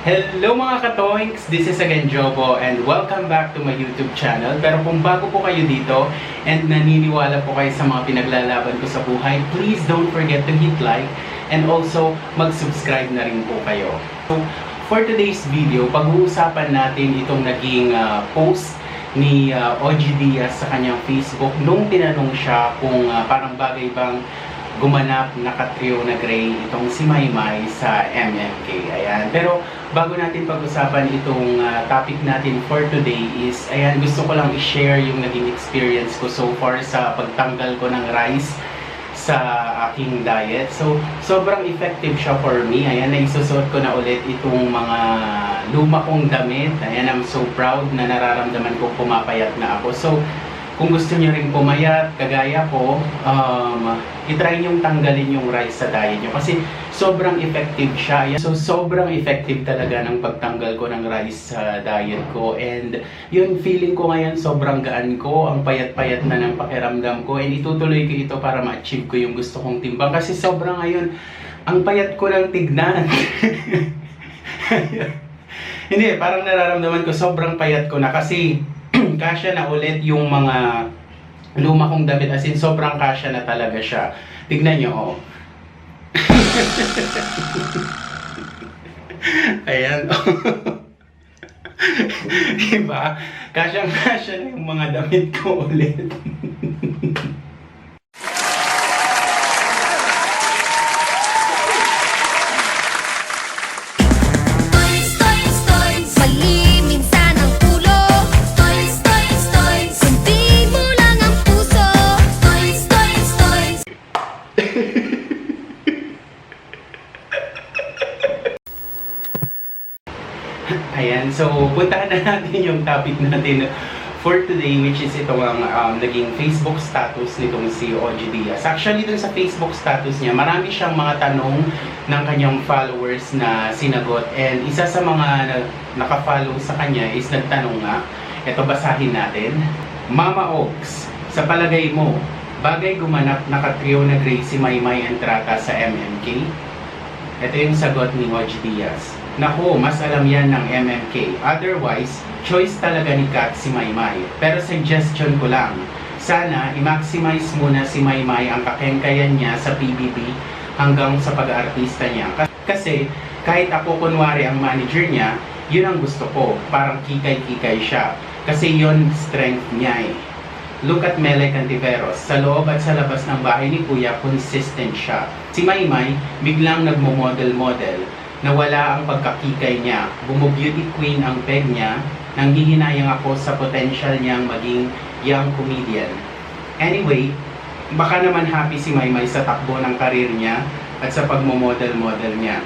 Hello mga katoinks! This is again Jobo and welcome back to my YouTube channel. Pero kung bago po kayo dito and naniniwala po kayo sa mga pinaglalaban ko sa buhay, please don't forget to hit like and also mag-subscribe na rin po kayo. So, for today's video, pag-uusapan natin itong naging ah, post ni ah, OG Diaz sa kanyang Facebook nung tinanong siya kung ah, parang bagay bang gumanap na katrio na gray itong si Maymay sa MMK. Ayan. Pero bago natin pag-usapan itong ah, topic natin for today is, ayan, gusto ko lang i-share yung naging experience ko so far sa pagtanggal ko ng rice sa aking diet. So, sobrang effective siya for me. Ayan, naisusot ko na ulit itong mga luma kong damit. Ayan, I'm so proud na nararamdaman ko pumapayat na ako. So, kung gusto niyo rin pumayat, kagaya ko, um, itry niyong tanggalin yung rice sa diet niyo kasi sobrang effective siya. So, sobrang effective talaga ng pagtanggal ko ng rice sa diet ko. And yun, feeling ko ngayon sobrang gaan ko, ang payat-payat na ng pakiramdam ko. And itutuloy ko ito para ma-achieve ko yung gusto kong timbang. Kasi sobrang ngayon, ang payat ko ng tignan. Hindi, parang nararamdaman ko sobrang payat ko na kasi kasya na ulit yung mga luma kong damit. As in, sobrang kasya na talaga siya. Tignan nyo, oh. Ayan. diba? Kasyang-kasya na yung mga damit ko ulit. Ayan, so puntahan na natin yung topic natin for today which is ito ang um, naging Facebook status nitong si OG Diaz. Actually, dun sa Facebook status niya, marami siyang mga tanong ng kanyang followers na sinagot and isa sa mga na- nakafollow sa kanya is nagtanong nga, ito basahin natin, Mama Oaks, sa palagay mo, bagay gumanap na katrio na Gracie Maymay Entrata sa MMK? Ito yung sagot ni OG Diaz. Naku, mas alam yan ng MMK. Otherwise, choice talaga ni Kat si Maymay. Pero suggestion ko lang, sana i-maximize muna si Maymay ang kakengkayan niya sa PBB hanggang sa pag-aartista niya. Ka- Kasi kahit ako kunwari ang manager niya, yun ang gusto ko. Parang kikay-kikay siya. Kasi yun strength niya eh. Look at Mele Cantiveros. Sa loob at sa labas ng bahay ni Kuya, consistent siya. Si Maymay, biglang nagmo-model-model na wala ang pagkakikay niya. Bumo-beauty queen ang peg niya. Nang hihinayang ako sa potential niyang maging young comedian. Anyway, baka naman happy si Maymay sa takbo ng karir niya at sa pagmo-model-model niya.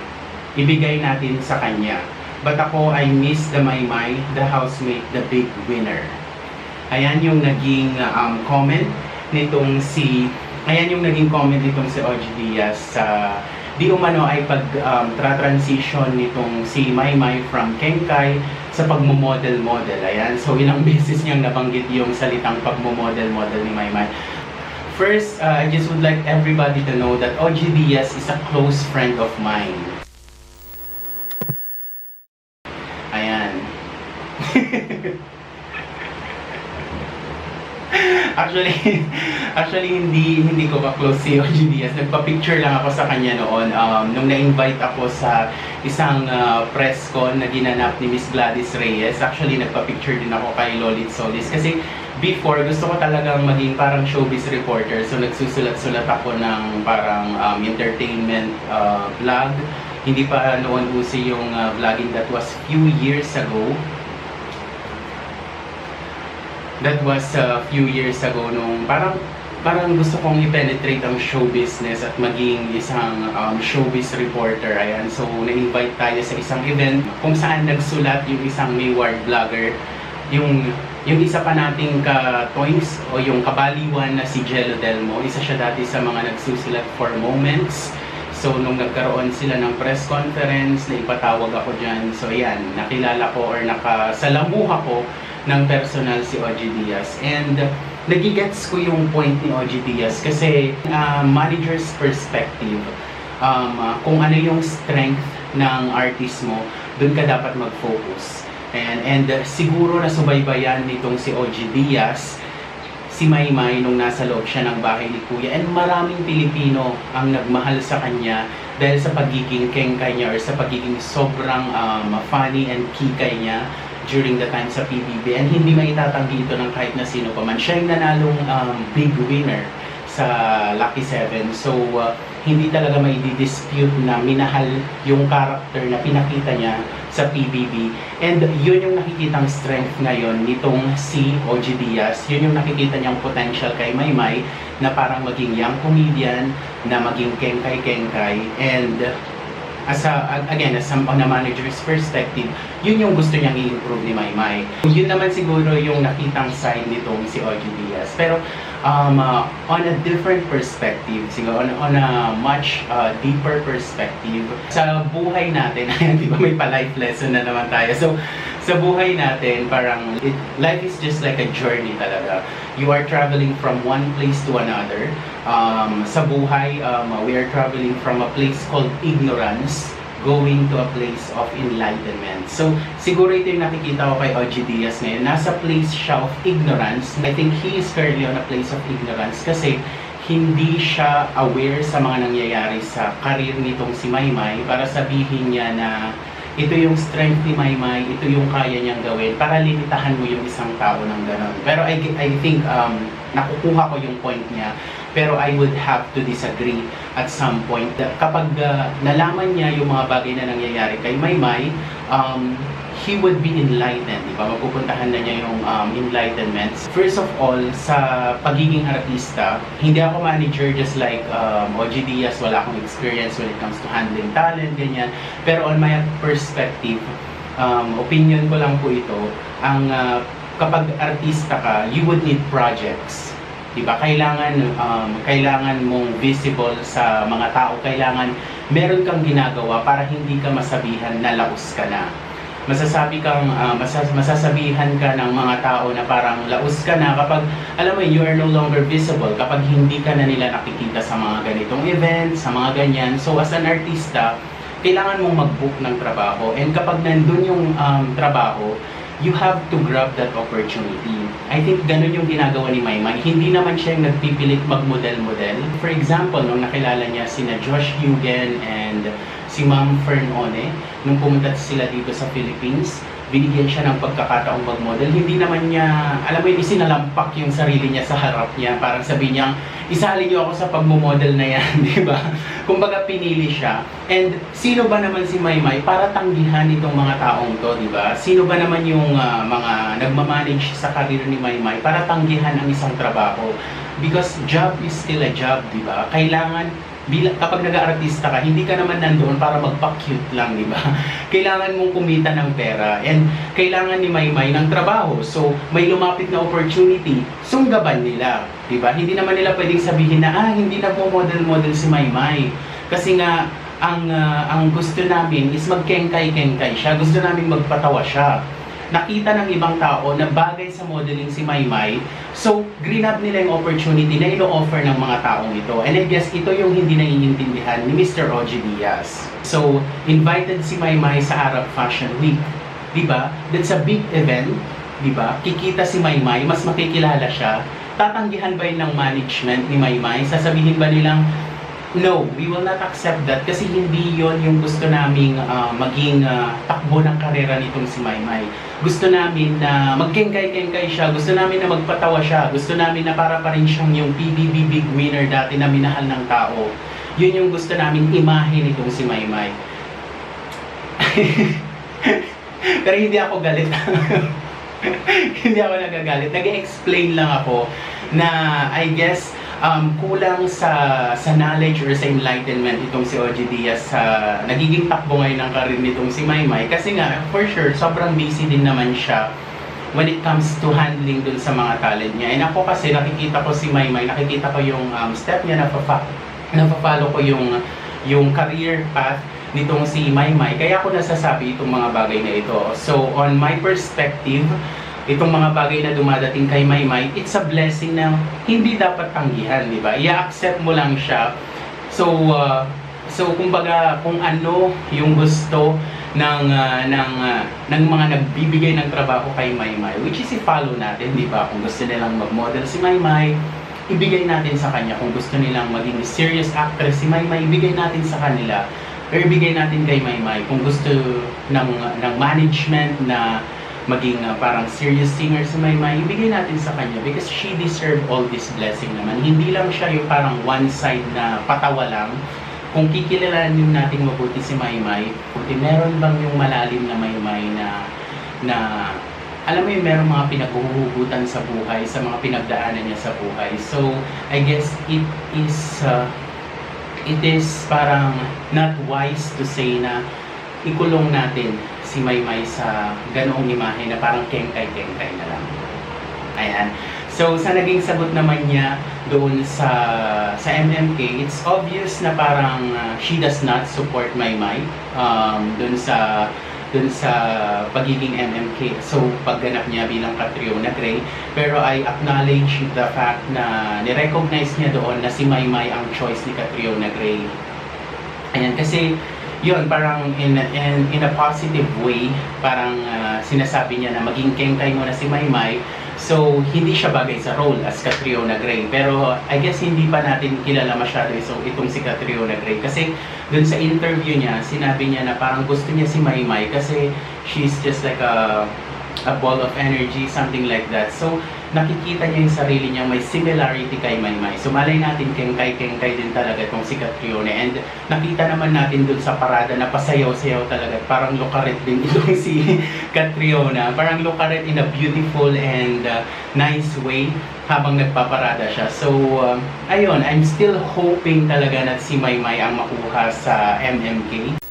Ibigay natin sa kanya. But ako, I miss the Maymay, the housemate, the big winner. Ayan yung naging um, comment nitong si Ayan yung naging comment nitong si OG Diaz sa di umano ay pag um, nitong si Maymay from Kenkay sa pagmo-model-model. Ayan, so ilang beses niyang nabanggit yung salitang pagmo-model-model ni Maymay. First, uh, I just would like everybody to know that OG Diaz is a close friend of mine. Ayan. actually, actually hindi hindi ko ka-close si OG Diaz. Nagpa-picture lang ako sa kanya noon um, nung na-invite ako sa isang uh, press con na ginanap ni Miss Gladys Reyes. Actually, nagpa-picture din ako kay Lolit Solis kasi before gusto ko talagang maging parang showbiz reporter. So nagsusulat-sulat ako ng parang um, entertainment uh, vlog. Hindi pa noon uso yung uh, vlogging that was few years ago that was a few years ago nung parang parang gusto kong i-penetrate ang show business at maging isang um, showbiz reporter. Ayan, so na-invite tayo sa isang event kung saan nagsulat yung isang Mayward vlogger, yung yung isa pa nating ka-toys o yung kabaliwan na si Jello Delmo, isa siya dati sa mga nagsusulat for moments. So, nung nagkaroon sila ng press conference, na ipatawag ako dyan. So, ayan, nakilala ko or nakasalamuha ko ng personal si OG Diaz. And nagigets ko yung point ni OG Diaz kasi uh, manager's perspective, um, uh, kung ano yung strength ng artist mo, doon ka dapat mag-focus. And, and uh, siguro na subaybayan nitong si OG Diaz, si Maymay nung nasa loob siya ng bahay ni Kuya. And maraming Pilipino ang nagmahal sa kanya dahil sa pagiging kengkay niya or sa pagiging sobrang um, funny and kikay niya during the time sa PBB. And hindi maitatanggi ito ng kahit na sino pa man. Siya yung nanalong um, big winner sa Lucky Seven. So, uh, hindi talaga may dispute na minahal yung character na pinakita niya sa PBB. And yun yung nakikitang strength ngayon nitong si OG Diaz. Yun yung nakikita niyang potential kay Maymay na parang maging young comedian, na maging kengkay-kengkay. And as a, again, as on a manager's perspective, yun yung gusto niyang i-improve ni Maymay. Yun naman siguro yung nakitang side nitong si OG Diaz. Pero um, uh, on a different perspective, siguro on, on a much uh, deeper perspective, sa buhay natin, di ba may pa-life lesson na naman tayo. So, sa buhay natin, parang it, life is just like a journey talaga. You are traveling from one place to another. Um, sa buhay, um, we are traveling from a place called ignorance going to a place of enlightenment. So, siguro ito yung nakikita ko kay OG Diaz ngayon. Nasa place siya of ignorance. I think he is currently on a place of ignorance kasi hindi siya aware sa mga nangyayari sa karir nitong si Maymay para sabihin niya na ito yung strength ni Maymay, ito yung kaya niyang gawin para limitahan mo yung isang tao ng ganon. Pero I, I think um, nakukuha ko yung point niya pero I would have to disagree at some point. Kapag uh, nalaman niya yung mga bagay na nangyayari kay Maymay, um, he would be enlightened, di ba? Mapupuntahan na niya yung um, enlightenment. First of all, sa pagiging artista, hindi ako manager just like um, OG Diaz, wala akong experience when it comes to handling talent, ganyan. Pero on my perspective, um, opinion ko lang po ito, ang uh, kapag artista ka, you would need projects. 'di ba? Kailangan um, kailangan mong visible sa mga tao, kailangan meron kang ginagawa para hindi ka masabihan na laos ka na. Masasabi kang ah, masas- masasabihan ka ng mga tao na parang laos ka na kapag alam mo you are no longer visible kapag hindi ka na nila nakikita sa mga ganitong events, sa mga ganyan. So as an artista, kailangan mong mag-book ng trabaho and kapag nandun yung um, trabaho, you have to grab that opportunity. I think ganun yung ginagawa ni Maymay. Hindi naman siya yung nagpipilit mag-model-model. For example, nung nakilala niya sina Josh Hugen and si Ma'am Fern One, nung pumunta sila dito sa Philippines, binigyan siya ng pagkakataong mag-model. Hindi naman niya, alam mo yun, isinalampak yung sarili niya sa harap niya. Parang sabi niya, isali niyo ako sa pagmo-model na yan, di ba? Kumbaga pinili siya. And sino ba naman si Maymay para tanggihan itong mga taong to, di ba? Sino ba naman yung ah, mga nagmamanage sa karir ni Maymay para tanggihan ang isang trabaho? Because job is still a job, di ba? Kailangan bilang kapag nag-aartista ka, hindi ka naman nandoon para magpa-cute lang, di ba? Kailangan mong kumita ng pera and kailangan ni Maymay ng trabaho. So, may lumapit na opportunity, sunggaban nila, di ba? Hindi naman nila pwedeng sabihin na, ah, hindi nagmo-model-model si Maymay. Kasi nga, ang ah, ang gusto namin is magkengkay-kengkay siya. Gusto namin magpatawa siya. Nakita ng ibang tao na bagay sa modeling si Maymay. So, up nila yung opportunity na ino-offer ng mga taong ito. And I guess ito yung hindi naiintindihan ni Mr. Roger Diaz. So, invited si Maymay sa Arab Fashion Week. 'Di ba? That's a big event, 'di ba? Kikita si Maymay, mas makikilala siya. Tatanggihan ba yun ng management ni Maymay? Sasabihin ba nilang, No, we will not accept that kasi hindi yon yung gusto naming ah, maging ah, takbo ng karera nitong si Maymay. Gusto namin na magkengkay-kengkay siya, gusto namin na magpatawa siya, gusto namin na para pa rin siyang yung PBB big winner dati na minahal ng tao. Yun yung gusto naming imahe nitong si Maymay. Pero hindi ako galit. hindi ako nagagalit. Nag-explain lang ako na I guess um, kulang sa sa knowledge or sa enlightenment itong si OG Diaz sa nagiging takbo ngayon ng karir nitong si Maymay kasi nga for sure sobrang busy din naman siya when it comes to handling dun sa mga talent niya. And ako kasi nakikita ko si Maymay, nakikita ko yung um, step niya, napafa napafollow ko yung yung career path nitong si Maymay. Kaya ako nasasabi itong mga bagay na ito. So, on my perspective, itong mga bagay na dumadating kay Maymay, it's a blessing na hindi dapat tanggihan, di ba? I-accept mo lang siya. So, uh, so kumbaga, kung ano yung gusto ng ah, ng ah, ng mga nagbibigay ng trabaho kay Maymay which is i-follow natin, di ba? Kung gusto nilang mag-model si Maymay, ibigay natin sa kanya. Kung gusto nilang maging serious actress si Maymay, ibigay natin sa kanila. Or ibigay natin kay Maymay. Kung gusto ng ng management na maging ah, parang serious singer si Maymay, ibigay natin sa kanya because she deserve all this blessing naman. Hindi lang siya yung parang one side na patawa lang. Kung kikilalanin natin mabuti si Maymay, buti meron bang yung malalim na Maymay na na alam mo yung meron mga pinaghuhugutan sa buhay, sa mga pinagdaanan niya sa buhay. So, I guess it is uh, it is parang not wise to say na ikulong natin si Maymay sa ganoong imahe na parang kengkay-kengkay na lang. Ayan. So, sa naging sagot naman niya doon sa sa MMK, it's obvious na parang uh, she does not support Maymay um, doon sa doon sa pagiging MMK. So, pagganap niya bilang Catriona Gray. Pero I acknowledge the fact na ni-recognize niya doon na si Maymay ang choice ni Catriona Gray. Ayan, kasi yun, parang in, in, in a positive way, parang ah, sinasabi niya na maging kengkay mo na si Maymay. So, hindi siya bagay sa role as Catriona Gray. Pero, I guess hindi pa natin kilala masyado so, itong si Catriona Gray. Kasi, dun sa interview niya, sinabi niya na parang gusto niya si Maymay kasi she's just like a a ball of energy, something like that. So, nakikita niya yung sarili niya may similarity kay Maymay. So, malay natin kengkay-kengkay din talaga itong si Catriona. And nakita naman natin dun sa parada na pasayaw-sayaw talaga. Parang lukaret din itong si Catriona. Parang lukaret in a beautiful and uh, nice way habang nagpaparada siya. So, um, ayun, I'm still hoping talaga na si Maymay ang makuha sa MMK.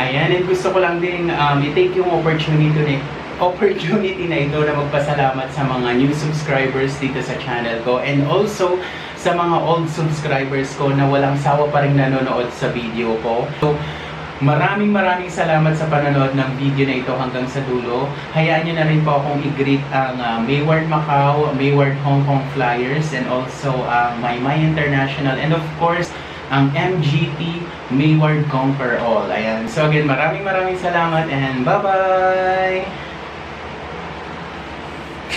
Ayan, and gusto ko lang din um, i-take yung opportunity opportunity na ito na magpasalamat sa mga new subscribers dito sa channel ko and also sa mga old subscribers ko na walang sawa pa rin nanonood sa video ko. So, maraming maraming salamat sa panonood ng video na ito hanggang sa dulo. Hayaan nyo na rin po akong i-greet ang uh, Mayward Macau, Mayward Hong Kong Flyers, and also uh, Maymay International, and of course, ang MGT Mayward Conquer All. Ayan. So again, maraming maraming salamat and bye-bye!